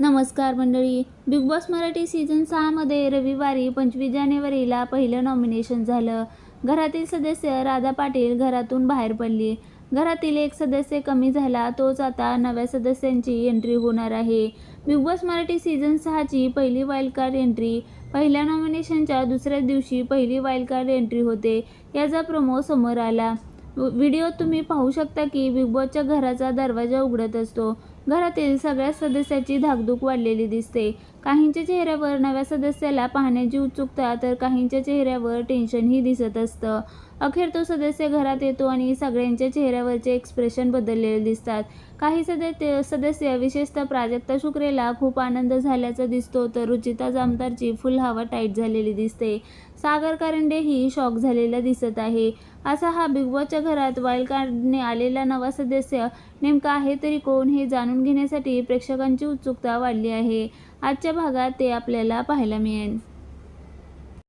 नमस्कार मंडळी Bigg Boss Marathi season सहामध्ये रविवारी पंचवीस जानेवारीला पहिलं नॉमिनेशन झालं. घरातील सदस्य राधा पाटील घरातून बाहेर पडली. घरातील एक सदस्य कमी झाला तोच आता नव्या सदस्यांची एंट्री होणार आहे. बिग बॉस मराठी सीझन सहाची पहिली वाईल्ड कार्ड एंट्री पहिल्या नॉमिनेशनच्या दुसऱ्या दिवशी पहिली वाईल्ड कार्ड एंट्री होते. याचा प्रोमो समोर आला. व्हिडिओत तुम्ही पाहू शकता की बिग बॉसच्या घराचा दरवाजा उघडत असतो. घरातील सगळ्या सदस्याची धाकधूक वाढलेली दिसते. काहींच्या चेहऱ्यावर नव्या सदस्याला पाहण्याची उत्सुकता तर काहींच्या चेहऱ्यावर टेन्शनही दिसत असतं. अखेर तो सदस्य घरात येतो आणि सगळ्यांच्या चेहऱ्यावरचे एक्सप्रेशन बदललेले दिसतात. काही सदस्य सदस्य विशेषतः प्राजक्ता शुक्रेला खूप आनंद झाल्याचा दिसतो तर रुचिता जामदारची फुल हवा टाईट झालेली दिसते. सागर कारंडेही शॉक झालेला दिसत आहे. असा हा बिग बॉसच्या घरात वाईल्ड कार्डने आलेला नवा सदस्य नेमका आहे तरी कोण हे जाणून घेण्यासाठी प्रेक्षकांची उत्सुकता वाढली आहे. आजच्या भागात ते आपल्याला पाहायला मिळेल.